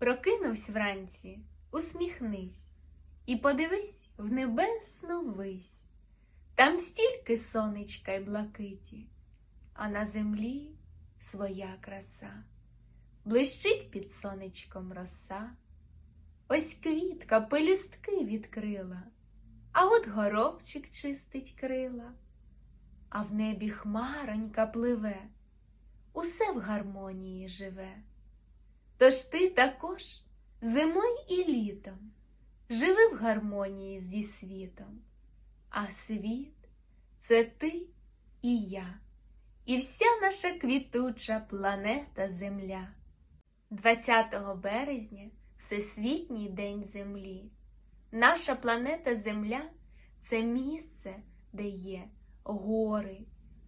Прокинувсь вранці, усміхнись і подивись в небесну вись. Там стільки сонечка й блакиті, а на землі своя краса. Блищить під сонечком роса. Ось квітка пелюстки відкрила, а от горобчик чистить крила, а в небі хмаронька пливе, усе в гармонії живе. Тож ти також зимою і літом живи в гармонії зі світом, а світ це ти і я, і вся наша квітуча планета Земля. 20 березня Всесвітній день Землі. Наша планета Земля це місце, де є гори,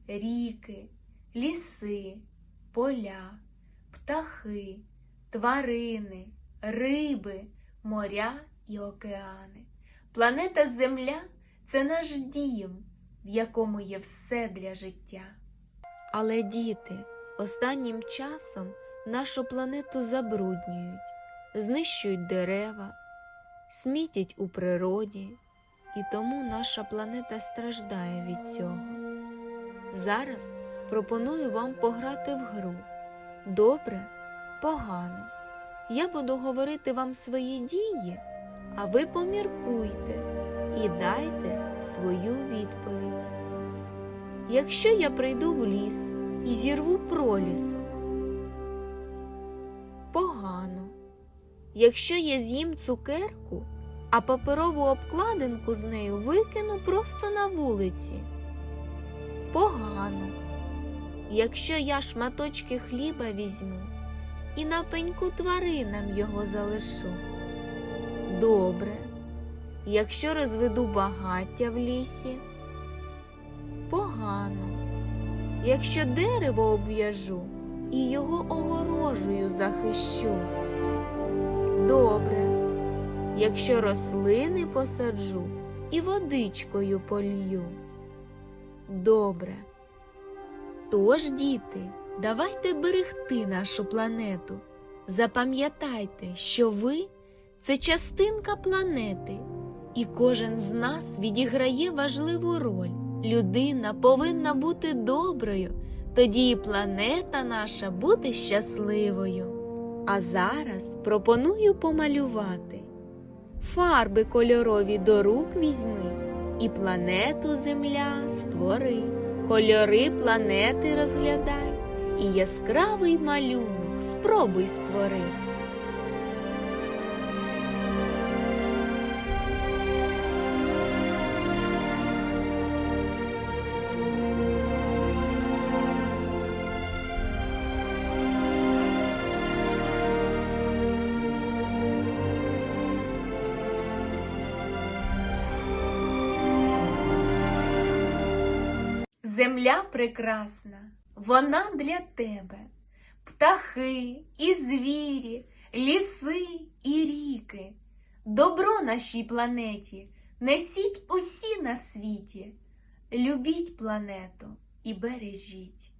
ріки, ліси, поля, птахи, тварини, риби, моря і океани. Планета Земля це наш дім, в якому є все для життя. Але діти останнім часом нашу планету забруднюють, знищують дерева, смітять у природі, і тому наша планета страждає від цього. Зараз пропоную вам пограти в гру. Добре, погано. Я буду говорити вам свої дії, а ви поміркуйте і дайте свою відповідь. Якщо я прийду в ліс і зірву пролісок, погано. Якщо я з'їм цукерку, а паперову обкладинку з нею викину просто на вулиці, погано. Якщо я шматочки хліба візьму і на пеньку тваринам його залишу, добре. Якщо розведу багаття в лісі, погано. Якщо дерево обв'яжу і його огорожею захищу, добре. Якщо рослини посаджу і водичкою полью, добре. Тож, діти, давайте берегти нашу планету. Запам'ятайте, що ви це частинка планети, і кожен з нас відіграє важливу роль. Людина повинна бути доброю, тоді і планета наша буде щасливою. А зараз пропоную помалювати. Фарби кольорові до рук візьми, і планету Земля створи, кольори планети розглядай, і яскравий малюнок спробуй створи. Земля прекрасна, вона для тебе, птахи і звірі, ліси і ріки. Добро нашій планеті, несіть усі на світі. Любіть планету і бережіть.